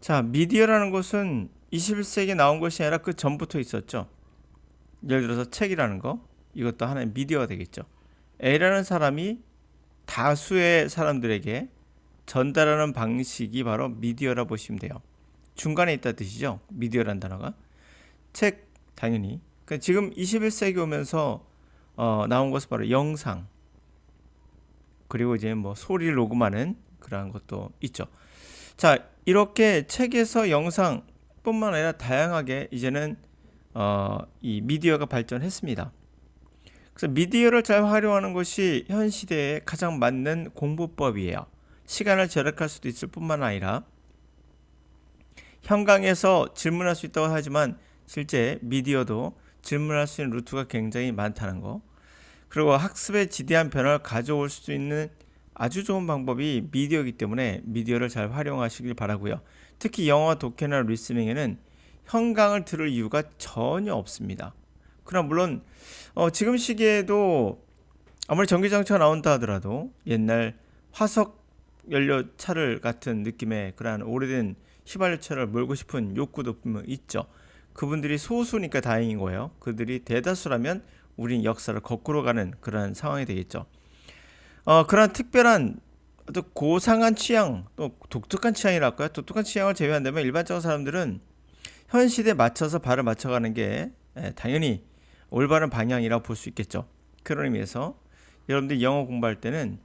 자, 미디어라는 것은 21세기에 나온 것이 아니라 그 전부터 있었죠. 예를 들어서 책이라는 거, 이것도 하나의 미디어가 되겠죠. A라는 사람이 다수의 사람들에게 전달하는 방식이 바로 미디어라 보시면 돼요. 중간에 있다 뜻이죠. 미디어란 단어가. 책 당연히. 그러니까 지금 21세기 오면서 어, 나온 것은 바로 영상 그리고 이제 뭐 소리를 녹음하는 그러한 것도 있죠. 자 이렇게 책에서 영상뿐만 아니라 다양하게 이제는 어, 이 미디어가 발전했습니다. 그래서 미디어를 잘 활용하는 것이 현 시대에 가장 맞는 공부법이에요. 시간을 절약할 수도 있을 뿐만 아니라 현강에서 질문할 수 있다고 하지만 실제 미디어도 질문할 수 있는 루트가 굉장히 많다는 거. 그리고 학습에 지대한 변화를 가져올 수 있는 아주 좋은 방법이 미디어이기 때문에 미디어를 잘 활용하시길 바라고요. 특히 영어 독해나 리스닝에는 현강을 들을 이유가 전혀 없습니다. 그러나 물론 어, 지금 시기에도 아무리 전기장치가 나온다 하더라도 옛날 화석 연료 차를 같은 느낌의 그러한 오래된 휘발유차를 몰고 싶은 욕구도 분명 있죠. 그분들이 소수니까 다행인 거예요. 그들이 대다수라면 우린 역사를 거꾸로 가는 그런 상황이 되겠죠. 어, 그런 특별한 또 고상한 취향, 또 독특한 취향이랄까요? 독특한 취향을 제외한다면 일반적인 사람들은 현 시대에 맞춰서 발을 맞춰가는 게 예, 당연히 올바른 방향이라고 볼 수 있겠죠. 그런 의미에서 여러분들이 영어 공부할 때는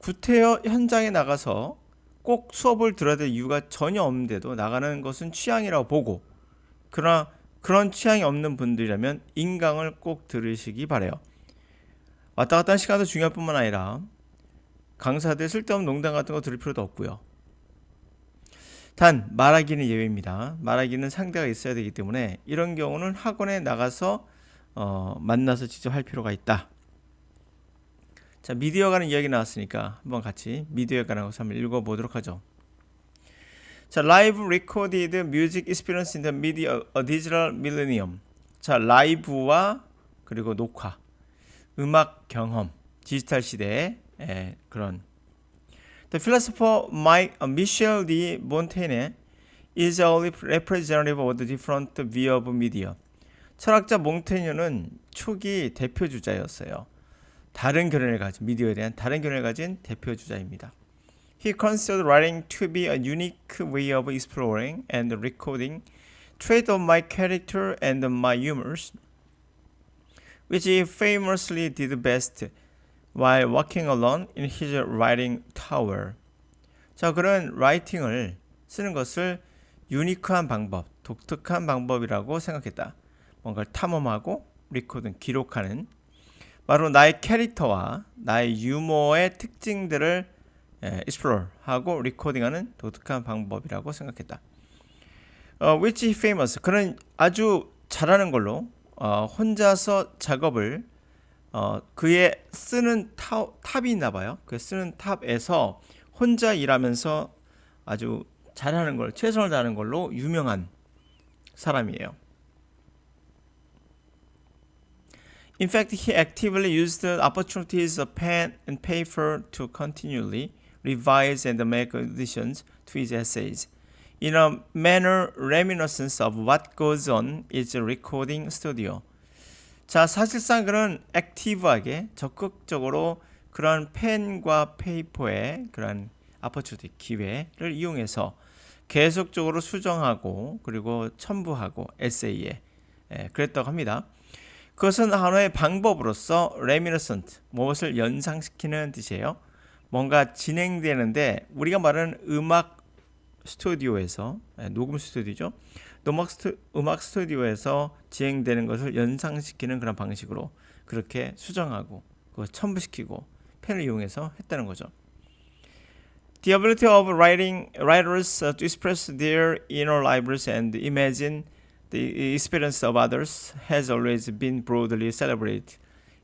구태여 현장에 나가서 꼭 수업을 들어야 될 이유가 전혀 없는데도 나가는 것은 취향이라고 보고 그러나 그런 취향이 없는 분들이라면 인강을 꼭 들으시기 바래요. 왔다 갔다 하는 시간도 중요할 뿐만 아니라 강사들 쓸데없는 농담 같은 거 들을 필요도 없고요. 단 말하기는 예외입니다. 말하기는 상대가 있어야 되기 때문에 이런 경우는 학원에 나가서 어, 만나서 직접 할 필요가 있다. 자 미디어 가는 이야기 나왔으니까 한번 같이 미디어에 관한 것을 한번 읽어보도록 하죠. 자 라이브 experience in the media a digital millennium. 자 라이브와 그리고 녹화, 음악 경험, 디지털 시대의 에, 그런 The philosopher Mike uh, Michel de Montaigne is a representative of the different view of media. 철학자 몽테뉴는 초기 대표 주자였어요. 다른 견해를 가진 미디어에 대한 다른 견해를 가진 대표 주자입니다. He considered writing to be a unique way of exploring and recording trait of my character and my humors, which he famously did best while walking alone in his writing tower. 자, 그런 라이팅을 쓰는 것을 유니크한 방법, 독특한 방법이라고 생각했다. 뭔가를 탐험하고 리코드 기록하는 바로 나의 캐릭터와 나의 유머의 특징들을 에, explore 하고 리코딩하는 독특한 방법이라고 생각했다. 어, which famous 그는 아주 잘하는 걸로 어, 혼자서 작업을 어, 그의 쓰는 타, 탑이 있나 봐요. 그 쓰는 탑에서 혼자 일하면서 아주 잘하는 걸 최선을 다하는 걸로 유명한 사람이에요. In fact, he actively used the opportunities of pen and paper to continually revise and make additions to his essays. In a manner reminiscent of what goes on in its recording studio. 자, 사실상 그런 액티브하게 적극적으로 그런 펜과 페이퍼의 그런 아퍼추티 기회를 이용해서 계속적으로 수정하고 그리고 첨부하고 에세이에 예, 그랬다고 합니다. 그것은 하나의 방법으로서 reminiscent 무엇을 연상시키는 뜻이에요. 뭔가 진행되는데 우리가 말하는 음악 스튜디오에서 예, 녹음 스튜디오죠. 음악, 스튜, 음악 스튜디오에서 진행되는 것을 연상시키는 그런 방식으로 그렇게 수정하고 그 첨부시키고 펜을 이용해서 했다는 거죠. The ability of writing writers to express their inner lives and imagine the experience of others has always been broadly celebrated,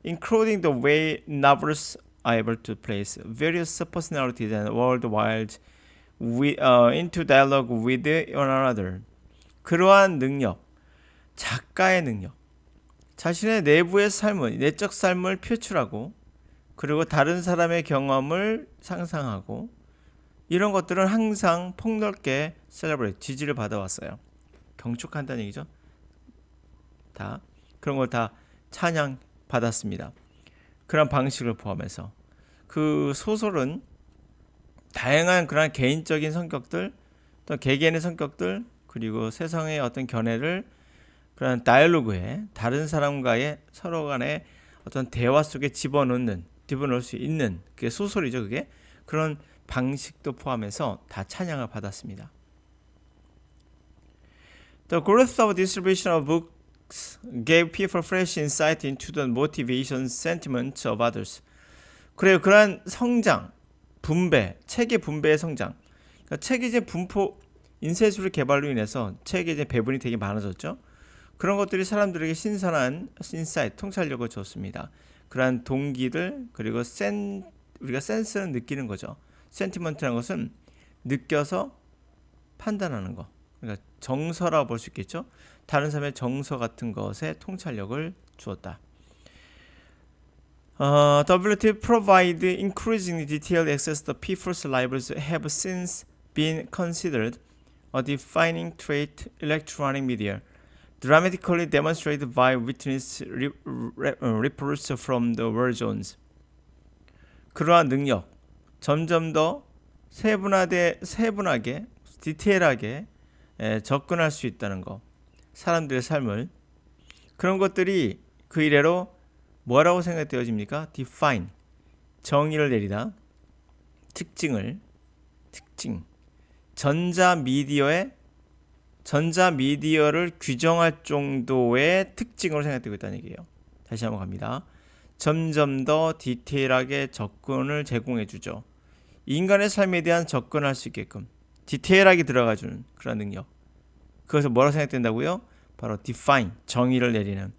including the way novelists are able to place various personalities and worldwide wi- uh, into dialogue with one another. 그러한 능력, 작가의 능력, 자신의 내부의 삶을, 내적 삶을 표출하고, 그리고 다른 사람의 경험을 상상하고, 이런 것들은 항상 폭넓게 셀러브레이트 지지를 받아왔어요. 경축한다는 얘기죠. 다 그런 걸 다 찬양 받았습니다. 그런 방식을 포함해서 그 소설은 다양한 그런 개인적인 성격들 또 개개인의 성격들 그리고 세상의 어떤 견해를 그런 다이얼로그에 다른 사람과의 서로 간의 어떤 대화 속에 집어넣는 집어넣을 수 있는 그게 소설이죠 그게 그런 방식도 포함해서 다 찬양을 받았습니다. The growth of distribution of books gave people fresh insight into the motivations, sentiments of others. 그래요. 그러한 성장, 분배, 책의 분배의 성장. 그러니까 책의 이제 분포, 인쇄술의 개발로 인해서 책의 이제 배분이 되게 많아졌죠. 그런 것들이 사람들에게 신선한 인사이트, 통찰력을 줬습니다. 그러한 동기들 그리고 센 우리가 센스는 느끼는 거죠. 센티먼트라는 것은 느껴서 판단하는 거. 그러니까 정서라 볼수 있겠죠. 다른 사람의 정서 같은 것에 통찰력을 주었다. Uh, WT provide increasingly detailed access to people's libraries have since been considered a defining trait electronic media, dramatically demonstrated by witness re, re, reports from the war zones. 그러한 능력 점점 더 세분화돼 세분하게 디테일하게 에, 접근할 수 있다는 거. 사람들의 삶을 그런 것들이 그 이래로 뭐라고 생각되어집니까? define 정의를 내리다 특징을 특징 전자 미디어의 전자 미디어를 규정할 정도의 특징으로 생각되고 있다는 얘기예요. 다시 한번 갑니다. 점점 더 디테일하게 접근을 제공해 주죠. 인간의 삶에 대한 접근할 수 있게끔 디테일하게 들어가 주는 그런 능력. 그것을 뭐라고 생각된다고요? 바로 define 정의를 내리는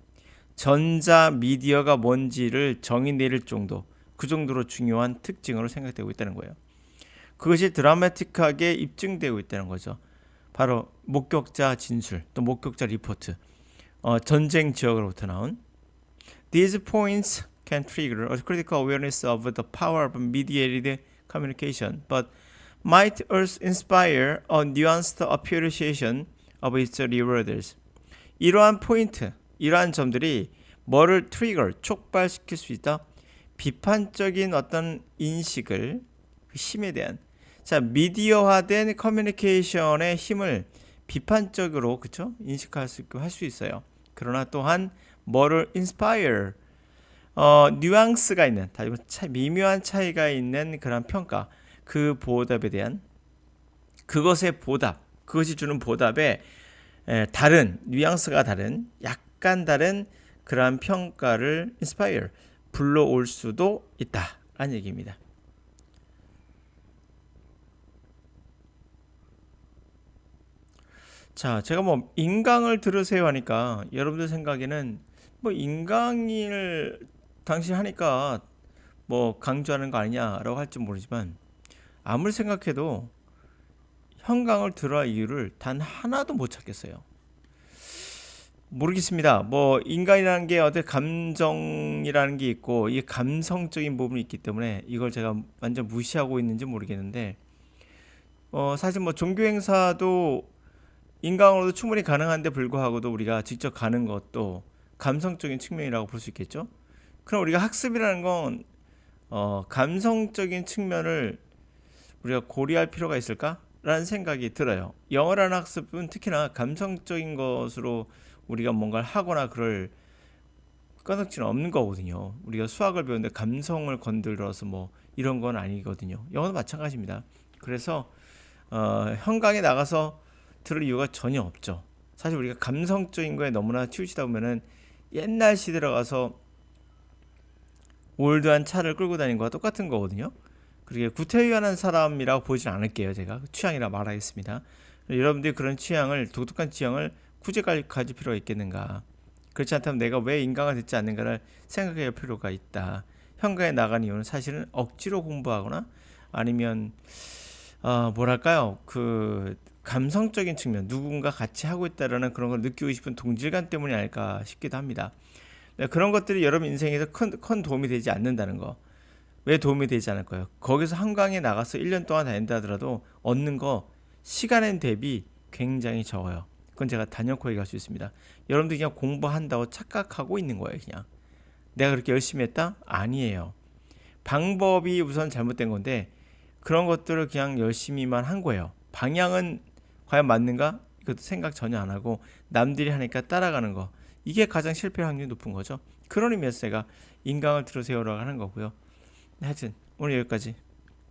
전자 미디어가 뭔지를 정의 내릴 정도 그 정도로 중요한 특징으로 생각되고 있다는 거예요. 그것이 드라마틱하게 입증되고 있다는 거죠. 바로 목격자 진술 또 목격자 리포트 어, 전쟁 지역으로부터 나온 These points can trigger a critical awareness of the power of mediated communication, but might also inspire a nuanced appreciation of its rewards. 이러한 포인트, 이러한 점들이 뭐를 트리거, 촉발시킬 수 있다? 비판적인 어떤 인식을 그 힘에 대한 자 미디어화된 커뮤니케이션의 힘을 비판적으로 그쵸 인식할 수 있고 할 수 있어요. 그러나 또한 뭐를 inspire 어 뉘앙스가 있는 다시 차, 미묘한 차이가 있는 그런 평가 그 보답에 대한 그것의 보답 그것이 주는 보답에 에, 다른 뉘앙스가 다른 약 간 다른 그러한 평가를 inspire 불러올 수도 있다라는 얘기입니다. 자, 제가 뭐 인강을 들으세요 하니까 여러분들 생각에는 뭐 인강을 당신 하니까 뭐 강조하는 거 아니냐라고 할지 모르지만 아무리 생각해도 현강을 들어야 이유를 단 하나도 못 찾겠어요. 모르겠습니다. 뭐 인간이라는 게 어떤 감정이라는 게 있고 이 감성적인 부분이 있기 때문에 이걸 제가 완전 무시하고 있는지 모르겠는데 어 사실 뭐 종교 행사도 인강으로도 충분히 가능한데 불구하고도 우리가 직접 가는 것도 감성적인 측면이라고 볼 수 있겠죠. 그럼 우리가 학습이라는 건 어, 감성적인 측면을 우리가 고려할 필요가 있을까라는 생각이 들어요. 영어라는 학습은 특히나 감성적인 것으로 우리가 뭔가를 하거나 그럴 까닭지는 없는 거거든요. 우리가 수학을 배우는데 감성을 건들어서 뭐 이런 건 아니거든요. 영어도 마찬가지입니다. 그래서 어, 현강에 나가서 들을 이유가 전혀 없죠. 사실 우리가 감성적인 거에 너무나 치우치다 보면은 옛날 시대로 가서 올드한 차를 끌고 다니는 거와 똑같은 거거든요. 그렇게 구태의연한 사람이라고 보진 않을게요. 제가 취향이라 말하겠습니다. 여러분들이 그런 취향을 독특한 취향을 굳이 가질 필요가 있겠는가? 그렇지 않다면 내가 왜 인강을 듣지 않는가를 생각해야 할 필요가 있다. 현가에 나간 이유는 사실은 억지로 공부하거나 아니면 어, 뭐랄까요 그 감성적인 측면 누군가 같이 하고 있다라는 그런 걸 느끼고 싶은 동질감 때문이 아닐까 싶기도 합니다. 네, 그런 것들이 여러분 인생에서 큰, 큰 도움이 되지 않는다는 거. 왜 도움이 되지 않을 거예요? 거기서 한강에 나가서 1년 동안 다닌다 하더라도 얻는 거 시간엔 대비 굉장히 적어요. 그건 제가 단연코 얘기할 수 있습니다. 여러분들이 그냥 공부한다고 착각하고 있는 거예요, 그냥. 내가 그렇게 열심히 했다? 아니에요. 방법이 우선 잘못된 건데 그런 것들을 그냥 열심히만 한 거예요. 방향은 과연 맞는가? 이것도 생각 전혀 안 하고 남들이 하니까 따라가는 거. 이게 가장 실패 확률이 높은 거죠. 그런 의미에서 제가 인강을 들으세요라고 하는 거고요. 하여튼 오늘 여기까지.